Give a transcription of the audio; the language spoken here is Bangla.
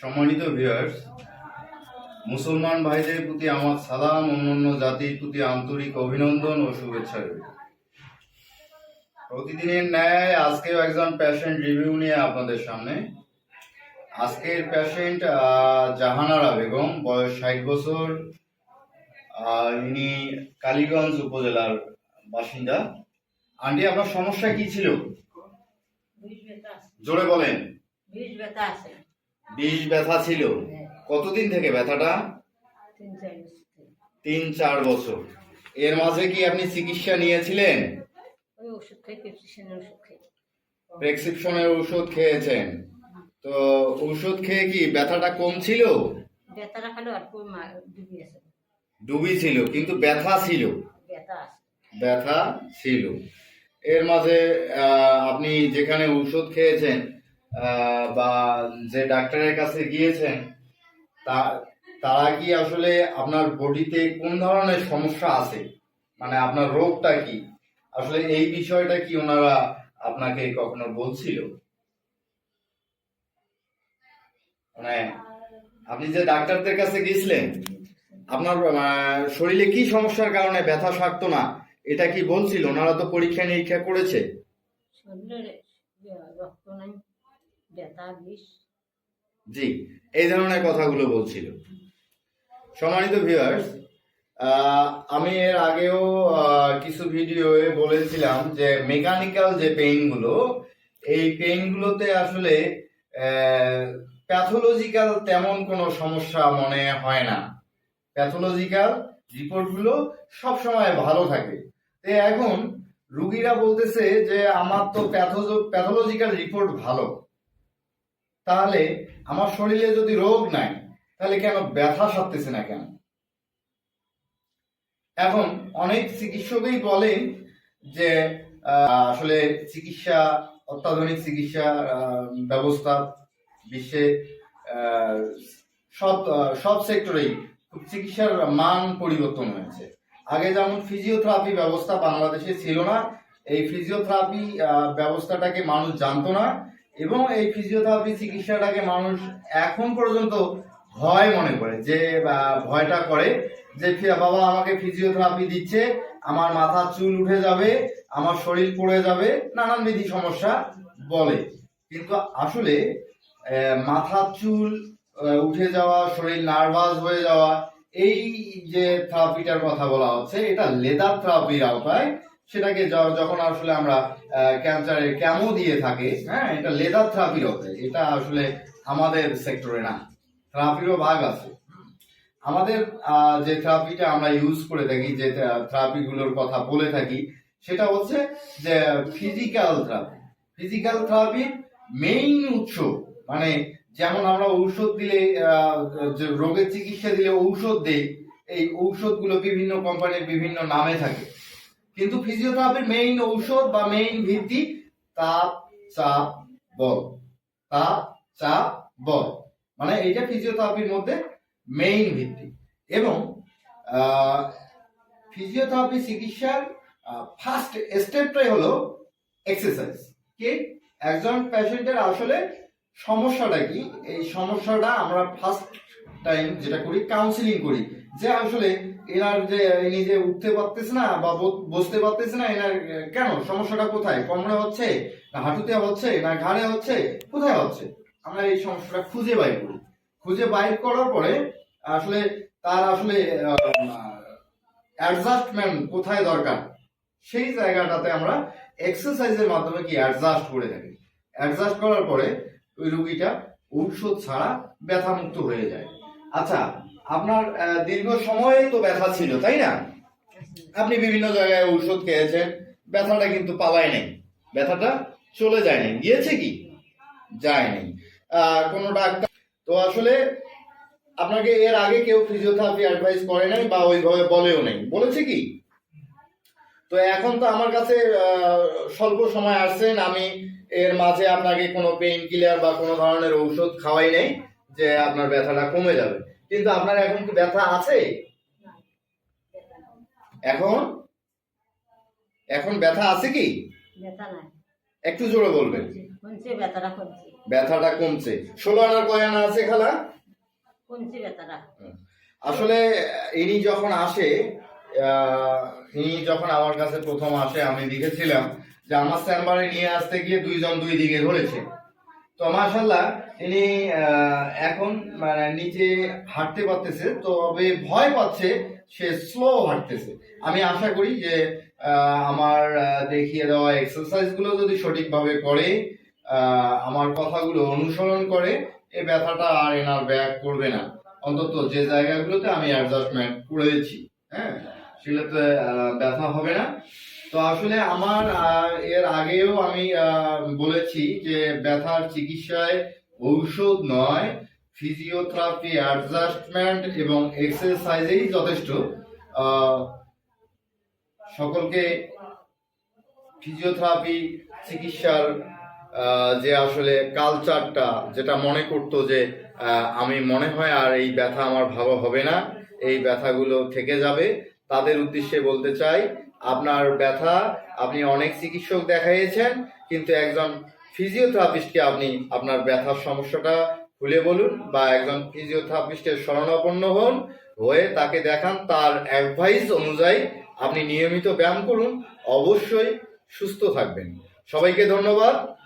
সম্মানিত ভিউয়ার্স মুসলমান ভাইদের প্রতি আমার সালাম, অন্যান্য জাতির প্রতি আন্তরিক অভিনন্দন ও শুভেচ্ছা রইল। প্রতিদিনের ন্যায় আজকেও একজন প্যাশেন্ট রিভিউ নিয়ে আপনাদের সামনে। আজকের পেশেন্ট জাহানারা বেগম, বয়স ষাট বছর। ইনি কালীগঞ্জ উপজেলার বাসিন্দা। আন্টি, আপনার সমস্যা কি ছিল? জোরে বলেন। বিষ ব্যথা আছে। বিষ ব্যথা ছিল। কতদিন থেকে ব্যথাটা? তিন চার বছর এর মাঝে কি আপনি চিকিৎসা নিয়েছিলেন? ওষুধ প্রেসক্রিপশনের ওষুধ ওষুধ খেয়েছেন। তো ওষুধ খেয়ে কি ব্যথাটা কম ছিল ব্যথাটা খালো আর ডুবি ছিল কিন্তু ব্যথা ছিল। ব্যথা ছিল। এর মাঝে আপনি যেখানে ঔষধ খেয়েছেন বা যে ডাক্তারের কাছে গিয়েছেন, তা, তারা কি আসলে আপনার বডিতে কোন ধরনের সমস্যা আছে? মানে আপনার রোগটা কি? আসলে এই বিষয়টা কি ওনারা আপনাকে কখনো বলছিল? মানে আপনি যে ডাক্তারদের কাছে গিয়েছিলেন, আপনার শরীরে কি সমস্যার কারণে ব্যথা সারতো না, এটা কি বলছিল? ওনারা তো পরীক্ষা নিরীক্ষা করেছে। শরীরে রক্ত নাই জি, এই ধরনের কথাগুলো বলছিল। সম্মানিত ভিউয়ার্স আমি এর আগেও কিছু ভিডিওয়ে বলেছিলাম যে মেকানিক্যাল যে পেইনগুলো এই পেইনগুলোতে আসলে প্যাথোলজিক্যাল তেমন কোনো সমস্যা মনে হয় না। প্যাথোলজিক্যাল রিপোর্টগুলো সব সময় ভালো থাকে। তো এখন রুগীরা বলতেছে যে, আমার তো প্যাথোলজিক্যাল রিপোর্ট ভালো। তাহলে আমার শরীরে যদি রোগ নাই, তাহলে কেন ব্যথা সারতেছে না কেন? এখন অনেক চিকিৎসকই বলেন যে আসলে চিকিৎসা, অত্যাধুনিক চিকিৎসা ব্যবস্থা বিশ্বে সব সব সেক্টরেই চিকিৎসার মান পরিবর্তন হয়েছে। আগে যেমন ফিজিওথেরাপি ব্যবস্থা বাংলাদেশে ছিল না, এই ফিজিওথেরাপি ব্যবস্থাটাকে মানুষ জানতো না। এবং এই ফিজিওথেরাপি চিকিৎসাটাকে মানুষ এখন পর্যন্ত ভয় মনে করে, যে ভয়টা করে যে বাবা আমাকে ফিজিওথেরাপি দিচ্ছে, আমার মাথার চুল উঠে যাবে, আমার শরীর পড়ে যাবে, নানান বিধি সমস্যা বলে। কিন্তু আসলে মাথার চুল উঠে যাওয়া, শরীর নার্ভাস হয়ে যাওয়া, এই যে থেরাপিটার কথা বলা হচ্ছে, এটা লেদার থেরাপির আওতায় সেটাকে যখন আসলে আমরা ক্যান্সারের ক্যামো দিয়ে থাকে হ্যাঁ এটা লেদার থেরাপির আওতায় এটা আসলে আমাদের সেক্টরে না। থেরাপিরও ভাগ আছে। আমাদের যে থেরাপিটা আমরা ইউজ করে থাকি যে থেরাপিগুলোর কথা বলে থাকি সেটা হচ্ছে যে ফিজিক্যাল থেরাপি ফিজিক্যাল থেরাপির মেইন উৎস মানে যেমন আমরা ঔষধ দিলে যে রোগের চিকিৎসা দিলে ঔষধ দেই এই ঔষধগুলো বিভিন্ন কোম্পানির বিভিন্ন নামে থাকে। কিন্তু ফিজিওথেরাপির মেইন ঔষধ বা মেইন ভিত্তি তাপ, চাপ, বল। তাপ, চাপ, বল। মানে এইটা ফিজিওথেরাপির মধ্যে মেইন ভিত্তি। এবং ফিজিওথেরাপি চিকিৎসার ফার্স্ট স্টেপটাই হলো এক্সারসাইজ কি? একজন পেশেন্টের আসলে সমস্যাটা কি? এই সমস্যাটা আমরা ফার্স্ট টাইম যেটা করি কাউন্সিলিং করি। যে আসলে এনার যে, ইনি যে উঠতে পারতেছে না বা বসতে পারতেছে না, এনার কেন? সমস্যাটা কোথায়? কোমরে হচ্ছে না হাঁটুতে হচ্ছে না ঘাড়ে হচ্ছে? কোথায় হচ্ছে? আমরা এই সমস্যাটা খুঁজে বাইর করি। খুঁজে বাইর করার পরে আসলে তার আসলে অ্যাডজাস্টমেন্ট কোথায় দরকার? সেই জায়গাটাতে আমরা এক্সারসাইজের মাধ্যমে কি অ্যাডজাস্ট করে থাকি। অ্যাডজাস্ট করার পরে ওই রুগীটা ঔষধ ছাড়া ব্যথা মুক্ত হয়ে যায়। আচ্ছা আপনার দীর্ঘ সময় তো ব্যথা ছিল, তাই না? আপনি বিভিন্ন জায়গায় ঔষধ খেয়েছেন, ব্যথাটা কিন্তু পালায় নাই। ব্যথাটা চলে যায়নি গিয়েছে কি? যায়নি কোনো ডাক্তার তো আসলে আপনাকে এর আগে কেউ ফিজিওথেরাপি অ্যাডভাইস করে নাই বা ওইভাবে বলেও নেই। বলেছে কি? তো এখন তো আমার কাছে স্বল্প সময় আসছেন আমি এর মাঝে আপনাকে কোনো পেইন কিলার বা কোনো ধরনের ঔষধ খাওয়াই নেই, যে আপনার ব্যথাটা কমে যাবে। কিন্তু আপনার এখন কি ব্যথা আছে? এখন? এখন ব্যথা আছে কি? একটু জোরে বলবেন। ব্যথাটা কমছে। ষোলো আনার কয় আনা আছে খালা? কমছে ব্যথাটা। আসলে ইনি যখন আসে আহ, ইনি যখন আমার কাছে প্রথম আসে আমি দেখেছিলাম যে আমার চেম্বারে নিয়ে আসতে গিয়ে দুইজন দুই দিকে ধরেছে তো মাশাল্লাহ ইনি এখন মানে নিজে হাঁটতে পারতেছে, তবে ভয় পাচ্ছে, সে স্লো হাঁটতেছে। আমি আশা করি যে আমার দেখিয়ে দেওয়া এক্সারসাইজগুলো যদি সঠিকভাবে করে আমার কথাগুলো অনুসরণ করে, এ ব্যথাটা আর এনার ব্যাক করবে না। অন্তত যে জায়গাগুলোতে আমি অ্যাডজাস্টমেন্ট করেছি হ্যাঁ সেগুলোতে ব্যথা হবে না। তো আসলে আমার এর আগেও আমি বলেছি যে ব্যথার চিকিৎসায় ঔষধ নয় ফিজিওথেরাপি অ্যাডজাস্টমেন্ট এবং এক্সারসাইজেই যথেষ্ট। সকলকে ফিজিওথেরাপি চিকিৎসার যে আসলে কালচারটা যেটা মনে করতো যে আমি মনে হয় আর এই ব্যথা আমার ভালো হবে না, এই ব্যথাগুলো থেকে যাবে, তাদের উদ্দেশ্যে বলতে চাই আপনার ব্যথা, আপনি অনেক চিকিৎসক দেখাইয়েছেন, কিন্তু একজন ফিজিওথেরাপিস্টকে আপনি আপনার ব্যথার সমস্যাটা খুলে বলুন বা একজন ফিজিওথেরাপিস্টের শরণাপন্ন হন, হয়ে তাকে দেখান, তার অ্যাডভাইস অনুযায়ী আপনি নিয়মিত ব্যায়াম করুন, অবশ্যই সুস্থ থাকবেন। সবাইকে ধন্যবাদ।